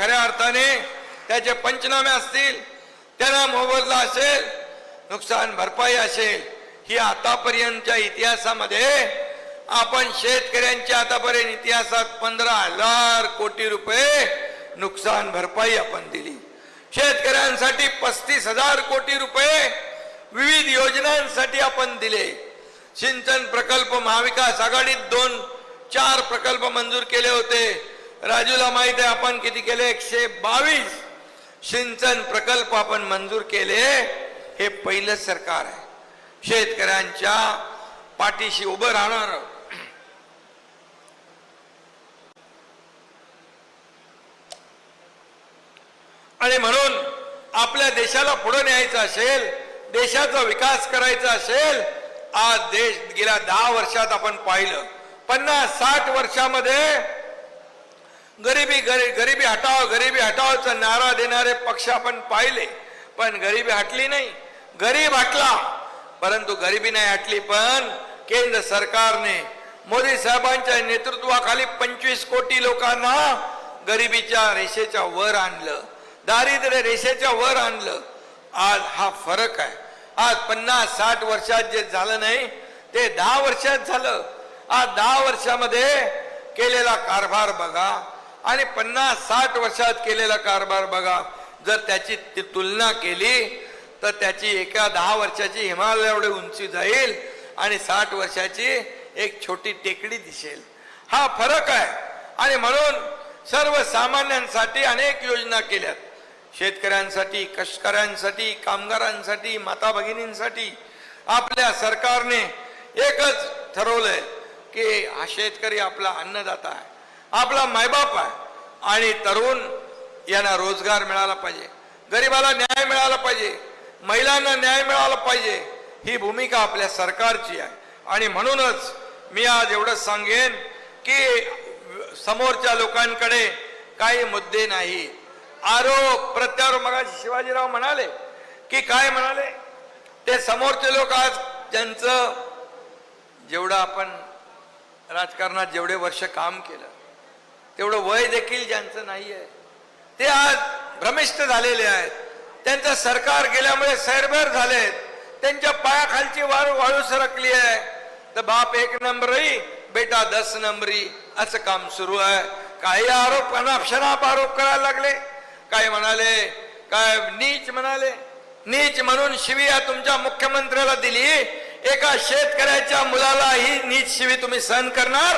खऱ्या अर्थाने त्याचे पंचनामे असतील त्यांना मोबदला असेल नुकसान भरपाई असेल ही आतापर्यंतच्या इतिहासामध्ये आपण शेतकऱ्यांच्या आतापर्यंत इतिहासात पंधरा हजार कोटी रुपये नुकसान भरपाई आपण दिली. शेतकऱ्यांसाठी पस्तीस हजार कोटी रुपये विविध योजनांसाठी आपण दिले. सिंचन प्रकल्प महाविकास आघाडीत दोन चार प्रकल्प मंजूर केले होते. राजूला माहीत आहे आपण किती केले? एकशे बावीस. सिंचन प्रकल्प आपण मंजूर केले. हे पहिलं सरकार आहे. शेतकऱ्यांच्या पाठीशी उभं राहणार. आणि म्हणून आपल्या देशाला पुढे न्यायचं असेल देशाचा विकास करायचा असेल आज देश गेल्या दहा वर्षात आपण पाहिलं. पन्नास साठ वर्षामध्ये गरिबी गरी गरिबी हटाव गरिबी हटावचा नारा देणारे पक्ष आपण पाहिले पण गरिबी हटली नाही. गरीब हटला परंतु गरिबी नाही हटली पण केंद्र सरकारने मोदी साहेबांच्या नेतृत्वाखाली पंचवीस कोटी लोकांना गरिबीच्या रेषेच्या वर आणलं दारिद्र्य रेषेच्या वर आणलं. आज हा फरक आहे. आज पन्नास साठ वर्षात जे झालं नाही ते दहा वर्षात झालं. आज दहा वर्षामध्ये केलेला कारभार बघा आणि पन्नास साठ वर्षात केलेला कारभार बघा. जर त्याची ती तुलना केली तर त्याची एका दहा वर्षाची हिमालय एवढी उंची जाईल आणि साठ वर्षाची एक छोटी टेकडी दिसेल. हा फरक आहे. आणि म्हणून सर्वसामान्यांसाठी अनेक योजना केल्यात. शेतकऱ्यांसाठी कष्टकऱ्यांसाठी कामगारांसाठी माता भगिनींसाठी आपल्या सरकारने एकच ठरवलंय की हा शेतकरी आपला अन्नदाता आहे. आपला मायबाप आहे. आणि तरुण यांना रोजगार मिळाला पाहिजे. गरिबाला न्याय मिळाला पाहिजे. महिलांना न्याय मिळाला पाहिजे. ही भूमिका आपल्या सरकारची आहे. आणि म्हणूनच मी आज एवढंच सांगेन की समोरच्या लोकांकडे काही मुद्दे नाही. आरोप प्रत्यारोप मग शिवाजीराव म्हणाले की काय म्हणाले? ते समोरचे लोक आज ज्यांचं जेवढं आपण राजकारणात जेवढे वर्ष काम केलं तेवढं वय देखील ज्यांचं नाही आहे ते आज भ्रमिष्ट झालेले आहेत. त्यांचं सरकार गेल्यामुळे सैरभर झालेत. त्यांच्या पायाखालची वाळू वाळू सरकली आहे. तर बाप एक नंबरी बेटा दस नंबरी असं काम सुरू आहे. काही आरोप अनापशनाप आरोप करायला लागले. काय म्हणाले काय नीच म्हणाले. नीच म्हणून शिविया तुमच्या मुख्यमंत्र्याला दिली. एका शेतकऱ्याच्या मुलाला ही नीच शिवी तुम्ही सहन करणार?